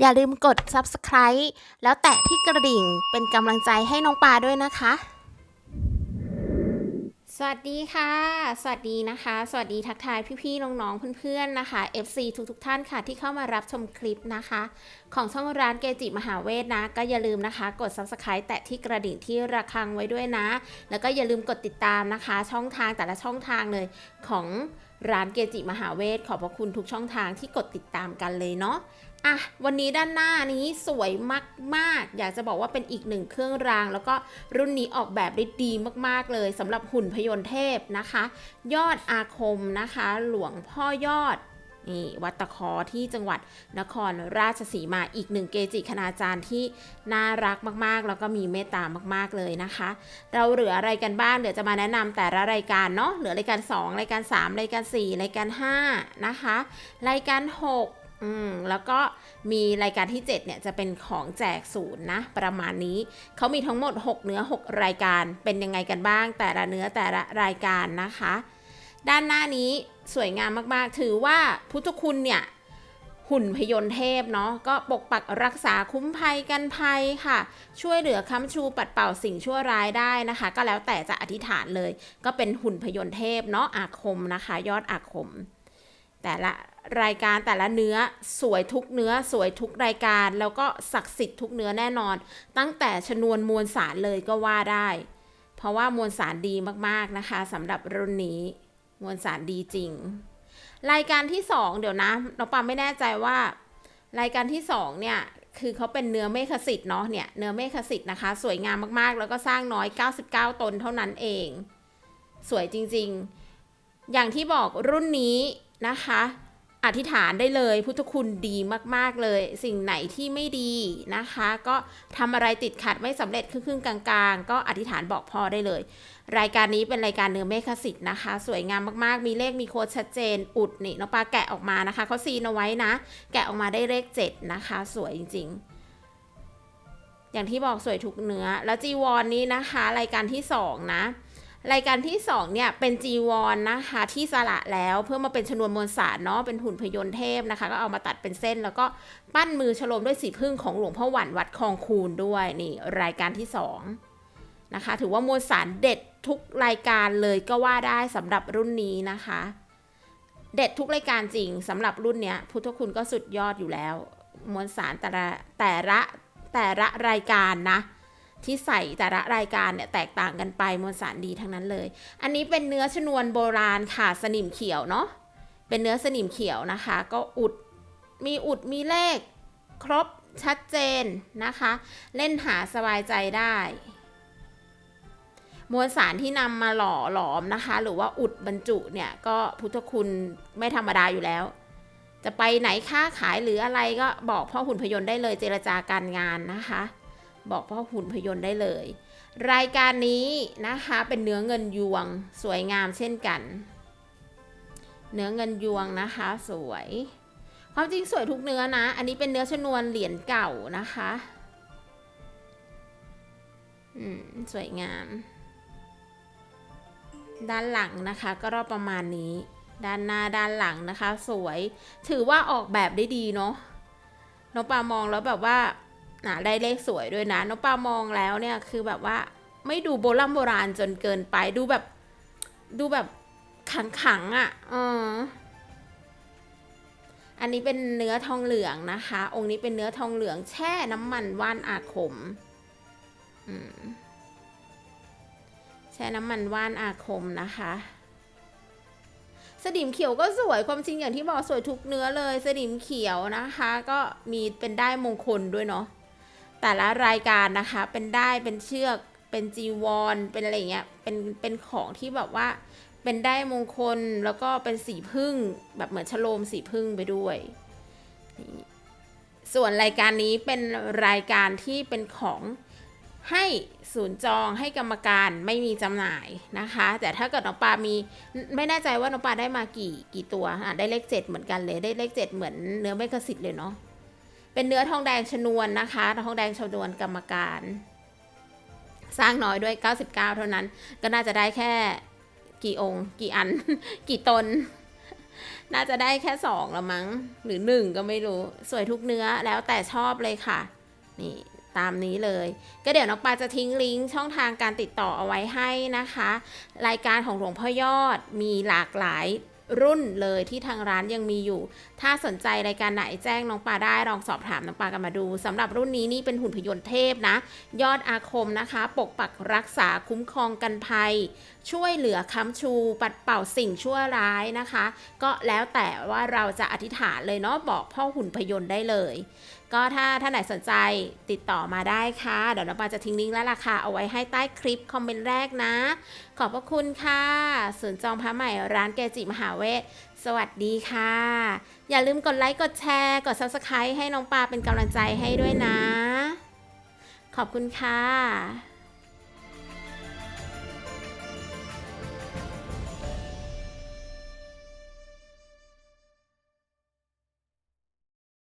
อย่าลืมกด subscribe แล้วแตะที่กระดิ่งเป็นกำลังใจให้น้องปลาด้วยนะคะ สวัสดีค่ะ สวัสดีนะคะ สวัสดีทักทายพี่ๆน้องๆเพื่อนๆนะคะ FC ทุกๆท่านค่ะที่เข้ามารับชมคลิปนะคะ ของช่องร้านเกจิมหาเวทนะ ก็อย่าลืมนะคะ กด subscribe แตะที่กระดิ่งที่ระฆังไว้ด้วยนะ แล้วก็อย่าลืมกดติดตามนะคะ ช่องทางแต่ละช่องทางเลยของร้านเกจิมหาเวทขอบพระคุณทุกช่องทางที่กดติดตามกันเลยเนาะ อะวันนี้ด้านหน้านี้สวยมาก ๆ อยากจะบอกว่าเป็นอีกหนึ่งเครื่องราง แล้วก็รุ่นนี้ออกแบบได้ดีมาก ๆ เลยสำหรับหุ่นพยนต์เทพนะคะ ยอดอาคมนะคะ หลวงพ่อยอดนี่วัดตะคอที่จังหวัดนครราชสีมาอีกหนึ่งเกจิคณาจารย์ที่น่ารักมากๆ แล้วก็มีเมตตามาก ๆ เลยนะคะ เราเหลืออะไรกันบ้าง เดี๋ยวจะมาแนะนำแต่ละรายการเนาะเหลือรายการ 2 รายการ 3 รายการ 4 รายการ 5 นะคะ รายการ 6 อืมแล้วก็มีรายการที่ 7 เนี่ยจะเป็นของแจกศูนย์นะ ประมาณนี้เขามีทั้งหมด 6 เนื้อ 6 รายการเป็นยังไงกันบ้าง แต่ละเนื้อแต่ละรายการนะคะ ด้านหน้านี้สวยงามมากๆ ถือว่าพุทธคุณเนี่ย หุ่นพยนต์เทพเนาะก็ปกปักรักษาคุ้มภัยกันภัยค่ะ ช่วยเหลือค้ำชูปัดเป่าสิ่งชั่วร้ายได้นะคะ ก็แล้วแต่จะอธิษฐานเลย ก็เป็นหุ่นพยนต์เทพเนาะอาคมนะคะ ยอดอาคม แต่ละ รายการแต่ละเนื้อสวยทุกเนื้อสวยทุกรายการ แล้วก็ศักดิ์สิทธิ์ทุกเนื้อแน่นอน ตั้งแต่ชนวนมวลสารเลยก็ว่าได้ เพราะว่ามวลสารดีมากๆนะคะสำหรับรุ่นนี้มวลสารดีจริง รายการที่ 2 เดี๋ยวนะน้องปาไม่แน่ใจว่า รายการที่ 2 เนี่ยคือเขาเป็นเนื้อเมฆสิทธิ์เนาะเนี่ยเนื้อเมฆสิทธิ์นะคะ สวยงามมากๆ แล้วก็สร้างน้อย 99 ตนเท่านั้นเอง สวยจริงๆ อย่างที่บอกรุ่นนี้นะคะ อธิษฐานได้เลย พุทธคุณดีมากๆเลย สิ่งไหนที่ไม่ดีนะคะ ก็ทำอะไรติดขัดไม่สำเร็จครึ่งๆกลางๆ ก็อธิษฐานบอกพ่อได้เลย รายการนี้เป็นรายการเนื้อเมฆสิทธิ์นะคะ สวยงามมากๆ มีเลขมีโค้ดชัดเจน อุดนี่น้องปลาแกะออกมานะคะเขาซีนเอาไว้นะ แกะออกมาได้เลข 7 นะคะ สวยจริง ๆอย่างที่บอกสวยทุกเนื้อ แล้วจีวรนนี้นะคะ รายการที่ 2 นะ รายการที่ 2 เนี่ย เป็นจีวรนนะคะที่สละแล้วเพื่อมาเป็นชนวนมวลสารเนาะเป็นหุ่นพยนต์เทพนะคะ ก็เอามาตัดเป็นเส้น แล้วก็ปั้นมือฉลมด้วยสีพึ่งของหลวงพ่อหวันวัดคลองคูนด้วยนี่รายการที่ 2 นะคะ ถือว่ามวลสารเด็ดทุกรายการเลยก็ว่าได้สำหรับรุ่นนี้นะคะ เด็ดทุกรายการจริงสำหรับรุ่นเนี้ยพุทธคุณก็สุดยอดอยู่แล้ว มวลสารแต่ละแต่ละแต่ละรายการนะ ที่ใส่แต่ละรายการเนี่ยแตกต่างกันไปมวลสารดีทั้งนั้นเลย อันนี้เป็นเนื้อชนวนโบราณค่ะสนิมเขียวเนาะเป็นเนื้อสนิมเขียวนะคะ ก็อุดมีอุดมีเลข ครบชัดเจนนะคะ เล่นหาสบายใจได้ มวลสารที่นำมาหล่อหลอมนะคะ หรือว่าอุดบรรจุเนี่ยก็พุทธคุณไม่ธรรมดาอยู่แล้ว จะไปไหนค้าขายหรืออะไรก็บอกพ่อหุ่นพยนต์ได้เลยเจรจาการงานนะคะ บอกพ่อหุ่นพยนต์ได้เลย รายการนี้นะคะเป็นเนื้อเงินยวงสวยงามเช่นกัน เนื้อเงินยวงนะคะสวยความจริงสวยทุกเนื้อนะ อันนี้เป็นเนื้อชนวนเหรียญเก่านะคะอืมสวยงาม ด้านหลังนะคะก็รอบประมาณนี้ ด้านหน้าด้านหลังนะคะ สวย ถือว่าออกแบบได้ดีเนาะน้องปามองแล้วแบบว่า อะได้เลขสวยด้วยนะน้องปามองแล้วเนี่ยคือแบบว่าไม่ดูโบราณโบราณจนเกินไปดูแบบดูแบบขังขังๆอะ่ะอออันนี้เป็นเนื้อทองเหลืองนะคะ องค์นี้เป็นเนื้อทองเหลืองแช่น้ำมันว่านอาคมอืมใช้น้ำมันว่านอาคมนะคะ สนิมเขียวก็สวยความจริงอย่างที่บอกสวยทุกเนื้อเลย สนิมเขียวนะคะ ก็มีเป็นได้มงคลด้วยเนาะ แต่ละรายการนะคะ เป็นได้เป็นเชือกเป็นจีวร เป็นอะไรเงี้ยเป็นเป็นของที่แบบว่า เป็นได้มงคลแล้วก็เป็นสีพึ่งแบบเหมือนฉโลมสีพึ่งไปด้วย ส่วนรายการนี้เป็นรายการที่เป็นของให้ศูนย์จองให้กรรมการไม่มีจำหน่ายนะคะ แต่ถ้าเกิดน้องปามีไม่แน่ใจว่าน้องปาได้มากี่กี่ตัวอะได้เลขเจ็ดเหมือนกันเลยได้เลขเจ็ดเหมือนเนื้อเมฆสิทธิ์เลยเนาะ เป็นเนื้อทองแดงชนวนนะคะ ทองแดงชนวนกรรมการ สร้างน้อยด้วย 99 เท่านั้น ก็น่าจะได้แค่กี่องค์ กี่อัน กี่ตน น่าจะได้แค่สองละมั้ง หรือหนึ่งก็ไม่รู้ สวยทุกเนื้อแล้วแต่ชอบเลยค่ะ นี่ตามนี้เลย ก็เดี๋ยวน้องปาจะทิ้งลิงก์ช่องทางการติดต่อเอาไว้ให้นะคะ รายการของหลวงพ่อยอดมีหลากหลาย รุ่นเลยที่ทางร้านยังมีอยู่ ถ้าสนใจรายการไหนแจ้งน้องปลาได้ลองสอบถามน้องปลากันมาดูสำหรับรุ่นนี้นี่เป็นหุ่นพยนต์เทพนะ ยอดอาคมนะคะ ปกปักรักษาคุ้มครองกันภัย ช่วยเหลือค้ำชู ปัดเป่าสิ่งชั่วร้ายนะคะ ก็แล้วแต่ว่าเราจะอธิษฐานเลยเนาะบอกพ่อหุ่นพยนต์ได้เลย ก็ถ้าท่านไหนสนใจติดต่อมาได้ค่ะ เดี๋ยวน้องปาจะทิ้งลิงก์และราคาเอาไว้ให้ใต้คลิปคอมเมนต์แรกนะ ขอบพระคุณค่ะศูนย์จองพระใหม่ร้านเกจิมหาเวทสวัสดีค่ะ อย่าลืมกดไลค์กดแชร์กด Subscribe ให้น้องปาเป็นกำลังใจให้ด้วยนะ ขอบคุณค่ะ